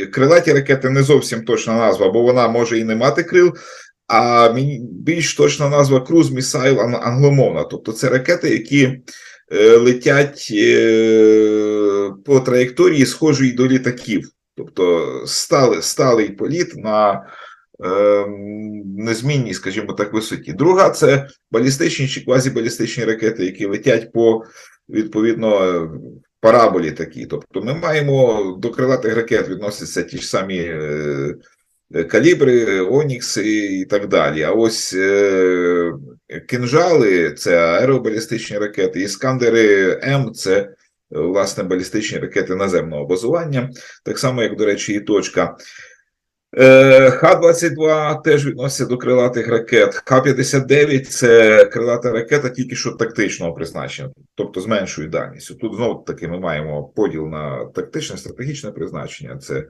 Крилаті ракети не зовсім точна назва, бо вона може і не мати крил. А більш точна назва Missile ан- англомовна. Тобто це ракети, які е, летять е, по траєкторії, схожої до літаків. Тобто стали, сталий політ на е, незмінній, скажімо так, висоті. Друга це балістичні чи квазібалістичні ракети, які летять по відповідно параболі такі. Тобто ми маємо до крилатих ракет відносяться ті ж самі е, калібри, Онікси і так далі. А ось е, кинжали це аеробалістичні ракети, іскандери М це власне балістичні ракети наземного базування, так само, як, до речі, і точка. Е, Х-22 теж відноситься до крилатих ракет. Х-59 це крилата ракета тільки що тактичного призначення, тобто з меншою дальністю. Тут знову таки ми маємо поділ на тактичне, стратегічне призначення. Це